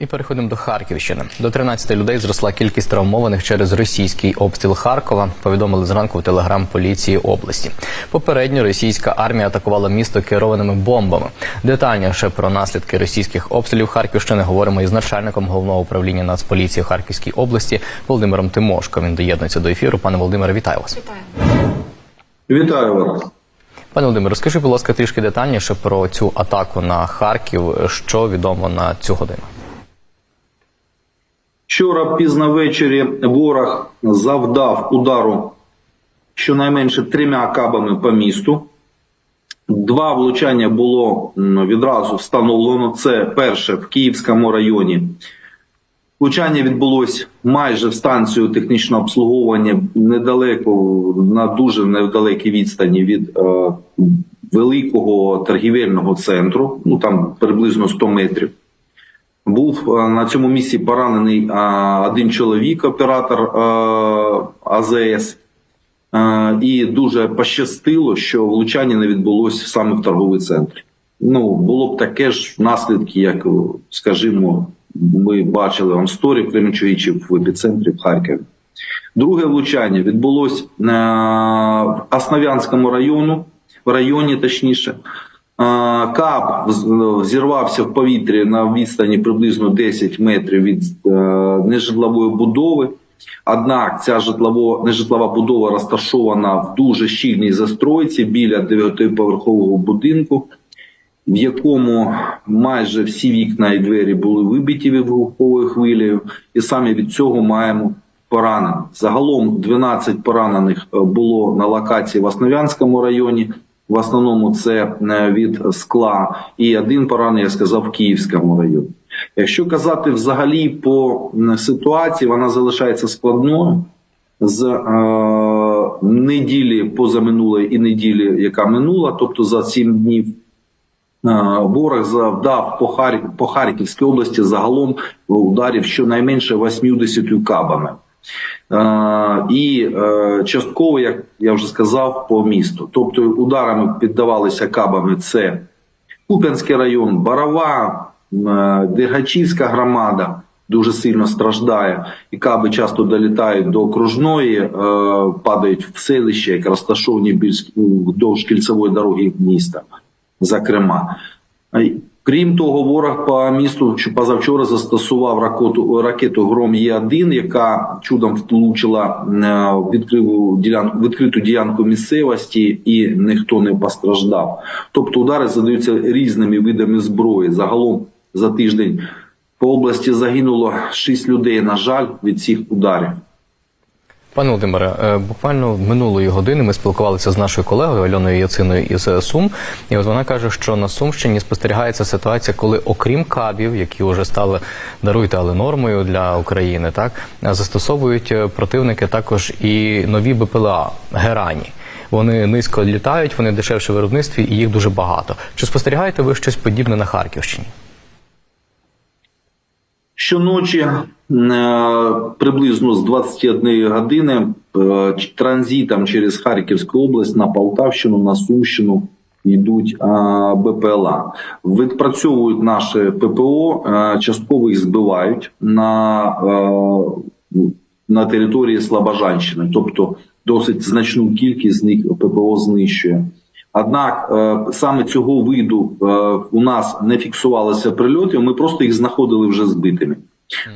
І переходимо до Харківщини. До 13 людей зросла кількість травмованих через російський обстріл Харкова. Повідомили зранку в телеграм поліції області. Попередньо російська армія атакувала місто керованими бомбами. Детальніше про наслідки російських обстрілів Харківщини говоримо із начальником головного управління Нацполіції в Харківській області Володимиром Тимошко. Він доєднується до ефіру. Пане Володимире, вітаю вас. Вітаю вас. Пане Володимире, розкажи, будь ласка, трішки детальніше про цю атаку на Харків. Що відомо на цю годину? Вчора пізно ввечері ворог завдав удару щонайменше трьома кабами по місту. Два влучання було відразу встановлено. Це перше в Київському районі. Влучання відбулось майже в станцію технічного обслуговування недалеко, на дуже недалекій відстані від е, великого торгівельного центру, ну там приблизно 100 метрів. Був е, на цьому місці поранений е, один чоловік, оператор е, АЗС. І дуже пощастило, що влучання не відбулося саме в торговий центр. Ну, було б таке ж наслідки, як, скажімо, ми бачили в Амсторі в в епіцентрі в Харкові. Друге влучання відбулось е, в Основ'янському району, в районі точніше. Кап вз- зірвався в повітрі на відстані приблизно 10 метрів від е, нежитлової будови. Однак ця житлово, нежитлова будова розташована в дуже щільній застройці біля дев'ятиповерхового будинку, в якому майже всі вікна і двері були вибиті вибуховою хвилею, і саме від цього маємо поранених. Загалом 12 поранених е, було на локації в Основ'янському районі. В основному це е, від скла, і один поранений, я сказав, в Київському районі. Якщо казати взагалі по ситуації, вона залишається складною з е, неділі позаминулої і неділі, яка минула, тобто за 7 днів. Е, Ворог завдав по Харківській області загалом ударів щонайменше 80 кабами. І е, частково, як я вже сказав, по місту. Тобто ударами піддавалися кабами це Куп'янський район, Барова, е, Дергачівська громада дуже сильно страждає, і каби часто долітають до окружної, е, падають в селище, як розташовані більш вдовж кільцевої дороги міста, зокрема. Крім того, ворог по місту позавчора застосував ракету, ракету Гром Є1, яка чудом влучила е, відкриву ділянку, відкриту ділянку місцевості, і ніхто не постраждав. Тобто удари задаються різними видами зброї. Загалом за тиждень по області загинуло 6 людей. На жаль, від цих ударів. Пане Володимире, е, буквально минулої години ми спілкувалися з нашою колегою Альоною Яциною із е, Сум, і от вона каже, що на Сумщині спостерігається ситуація, коли окрім кабів, які вже стали даруйте, але нормою для України, так е, застосовують противники також і нові БПЛА Герані. Вони низько літають, вони дешевше в виробництві і їх дуже багато. Чи спостерігаєте ви щось подібне на Харківщині? Щоночі е, приблизно з 21 години е, транзитом через Харківську область на Полтавщину, на Сумщину йдуть е, БПЛА. Відпрацьовують наше ППО, частково їх збивають на, на території Слобожанщини, тобто досить значну кількість з них ППО знищує. Однак е, саме цього виду е, у нас не фіксувалося прильотів, ми просто їх знаходили вже збитими.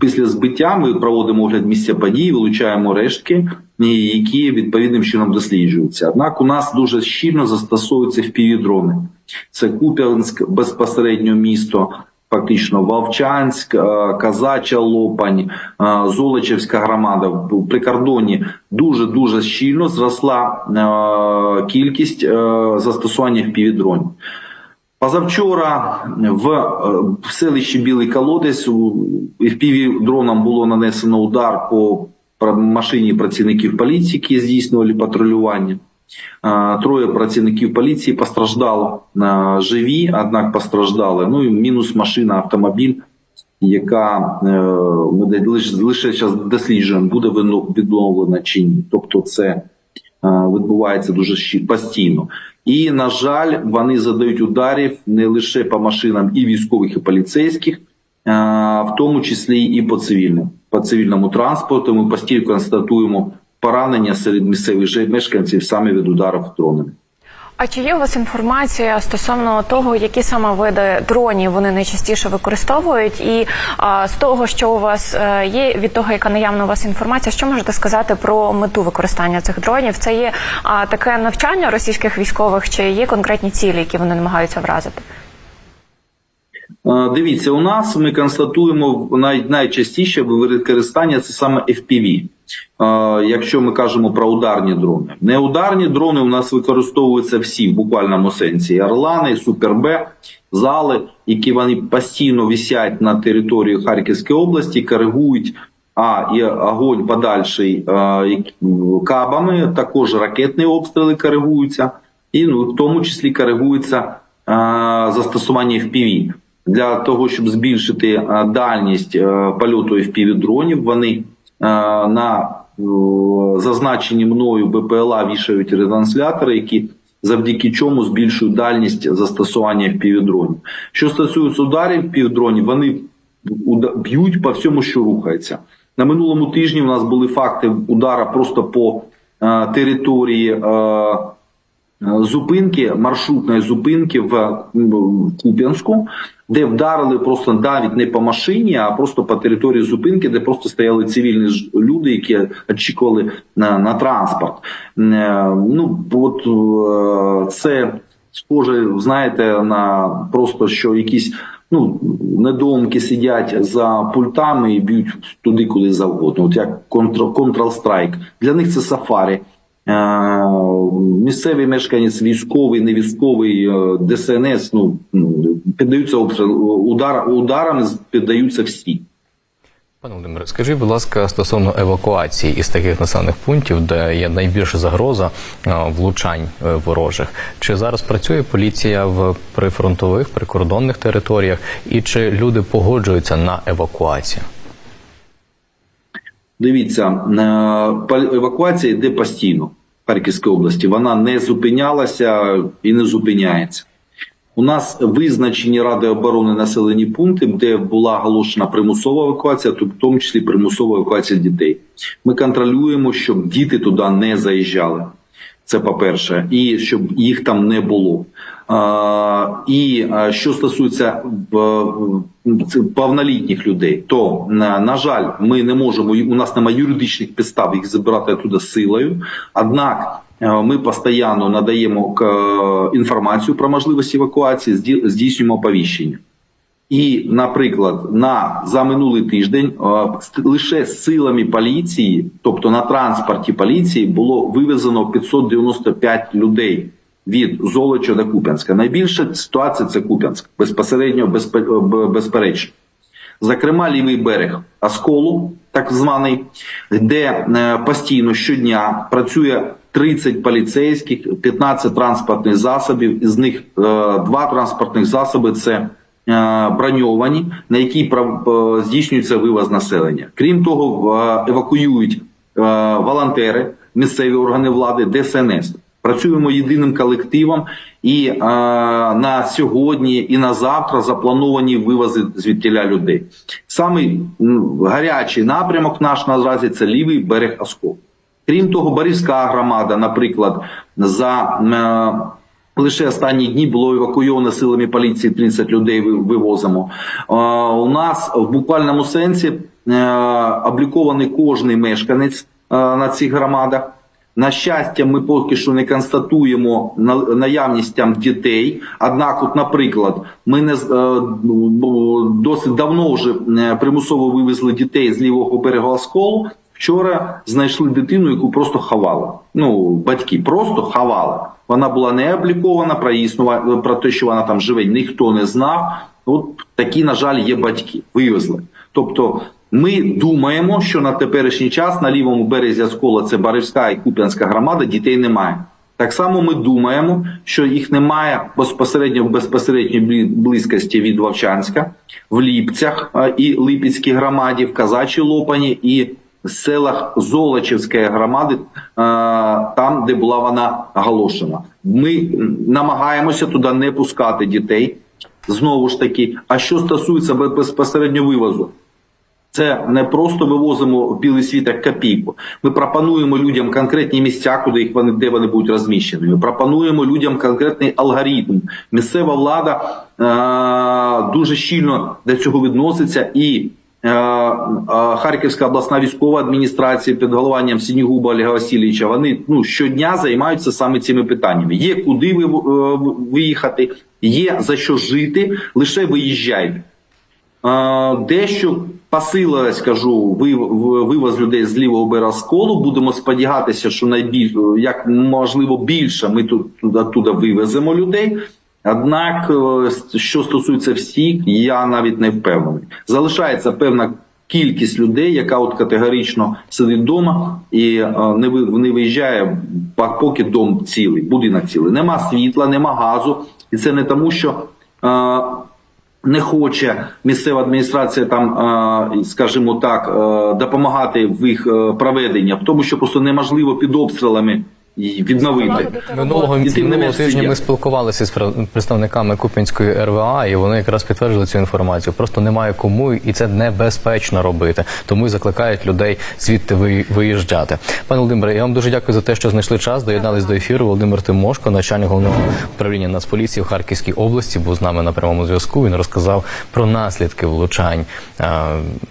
Після збиття ми проводимо огляд місця події, вилучаємо рештки, які відповідним чином досліджуються. Однак у нас дуже щільно застосовуються впівдрони. Це Куп'янськ, безпосередньо місто, фактично Вовчанськ, е, Казача Лопань, е, Золочевська громада в прикордоні дуже дуже щільно зросла е, кількість застосування впівдронів. Позавчора в, селищі Білий Колодець у FPV дроном було нанесено удар по машині працівників поліції, які здійснювали патрулювання. Троє працівників поліції постраждало живі, однак постраждали. Ну і мінус машина, автомобіль, яка е, ми лише, зараз досліджуємо, буде відновлена чи ні. Тобто, це е, відбувається дуже постійно. І, на жаль, вони задають ударів не лише по машинам і військових, і поліцейських, в тому числі і по цивільному, по цивільному транспорту. Ми постійно констатуємо поранення серед місцевих мешканців саме від ударів дронами. А чи є у вас інформація стосовно того, які саме види дронів вони найчастіше використовують? І а, з того, що у вас е, є, від того, яка наявна у вас інформація, що можете сказати про мету використання цих дронів? Це є а, таке навчання російських військових, чи є конкретні цілі, які вони намагаються вразити? Е, Дивіться, у нас ми констатуємо най, найчастіше використання це саме FPV. Якщо ми кажемо про ударні дрони, неударні дрони у нас використовуються всі в буквальному сенсі: Орлани, Супер Б, зали, які вони постійно висять на території Харківської області, коригують а і огонь подальший кабами, також ракетні обстріли коригуються, і ну, в тому числі коригується застосування FPV. Для того, щоб збільшити дальність польоту FPV дронів, вони на е, зазначені мною БПЛА вішають ретранслятори, які завдяки чому збільшують дальність застосування півдронів. Що стосується ударів півдронів, вони б'ють по всьому, що рухається. На минулому тижні у нас були факти удара просто по е, території е, е, зупинки, маршрутної зупинки в, Куп'янську, де вдарили просто навіть не по машині, а просто по території зупинки, де просто стояли цивільні люди, які очікували на, на транспорт. Е, Ну от е, це схоже, знаєте, на просто що якісь ну недоумки сидять за пультами і б'ють туди, куди завгодно. От як Control-Strike. Для них це сафарі. Е, Місцевий мешканець, військовий, не військовий, е, ДСНС, ну піддаються обстрілу удар, ударами піддаються всі. Пане Володимире, скажіть, будь ласка, стосовно евакуації із таких населених пунктів, де є найбільша загроза влучань е, ворожих, чи зараз працює поліція в прифронтових прикордонних територіях, і чи люди погоджуються на евакуацію? Дивіться, е, евакуація йде постійно в Харківській області. Вона не зупинялася і не зупиняється. У нас визначені Ради оборони населені пункти, де була оголошена примусова евакуація, в тому числі примусова евакуація дітей. Ми контролюємо, щоб діти туди не заїжджали. Це по-перше, і щоб їх там не було. А, і що стосується повнолітніх людей, то на, жаль, ми не можемо. У нас немає юридичних підстав їх забирати туди силою. Однак е, ми постійно надаємо к- інформацію про можливості евакуації, зді- здійснюємо оповіщення. І, наприклад, на за минулий тиждень е, лише силами поліції, тобто на транспорті поліції, було вивезено 595 людей від Золоча до Куп'янська. Найбільша ситуація це Куп'янськ, безпосередньо безпе- безперечно. Зокрема, лівий берег Осколу, так званий, де е, постійно щодня працює 30 поліцейських, 15 транспортних засобів. Із них е, два транспортних засоби це е, броньовані, на які е, здійснюється вивоз населення. Крім того, е, евакуюють е, волонтери, місцеві органи влади, ДСНС. Працюємо єдиним колективом, і е, на сьогодні і на завтра заплановані вивози звідтіля людей. Самий гарячий напрямок наш наразі це лівий берег Оскол. Крім того, Борівська громада, наприклад, за е, лише останні дні було евакуйовано силами поліції 30 людей. Вивозимо. У нас в буквальному сенсі е, облікований кожний мешканець е, на цих громадах. На щастя, ми поки що не констатуємо наявність там дітей. Однак, от, наприклад, ми не е, досить давно вже примусово вивезли дітей з лівого берега Осколу. Вчора знайшли дитину, яку просто ховали. Ну, батьки просто ховали. Вона була не облікована про існува- про те, що вона там живе, ніхто не знав. От такі, на жаль, є батьки. Вивезли. Тобто, ми думаємо, що на теперішній час на лівому березі Оскола, це Барівська і Куп'янська громада, дітей немає. Так само ми думаємо, що їх немає безпосередньо в безпосередньої блі- близькості від Вовчанська, в Ліпцях і Липецькій громаді, в Казачій Лопані і селах Золочівської громади, е, там, де була вона оголошена. Ми намагаємося туди не пускати дітей. Знову ж таки, а що стосується безпосередньо вивозу, це не просто вивозимо в білий світ як копійку. Ми пропонуємо людям конкретні місця, куди їх вони де вони будуть розміщені. Ми пропонуємо людям конкретний алгоритм. Місцева влада е- дуже щільно до цього відноситься і. Е, Харківська обласна військова адміністрація під головуванням Сінігуба Олега Васильовича, вони ну щодня займаються саме цими питаннями. Є куди ви, е, виїхати, є за що жити, лише виїжджайте. Е, Дещо посилилась, кажу, ви- вивоз людей з лівого берега сколу. Будемо сподіватися, що найбільш як можливо більше ми тут туди вивеземо людей. Однак, е, що стосується всіх, я навіть не впевнений. Залишається певна кількість людей, яка от категорично сидить вдома і е, не не виїжджає, поки дом цілий, будинок цілий. Нема світла, нема газу, і це не тому, що. е, не хоче місцева адміністрація там, скажімо так, допомагати в їх проведенні, тому що просто неможливо під обстрілами і відновити. Минулого, І тим не минулого менш тижня ми спілкувалися з пр- представниками Куп'янської РВА, і вони якраз підтвердили цю інформацію. Просто немає кому, і це небезпечно робити. Тому і закликають людей звідти ви- виїжджати. Пане Володимире, я вам дуже дякую за те, що знайшли час. Доєднались до ефіру. Володимир Тимошко, начальник головного управління Нацполіції в Харківській області, був з нами на прямому зв'язку. Він розказав про наслідки влучань е,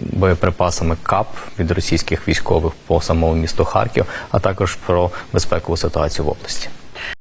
боєприпасами КАП від російських військових по самому місту Харків, а також про безпекову ситуацію в області.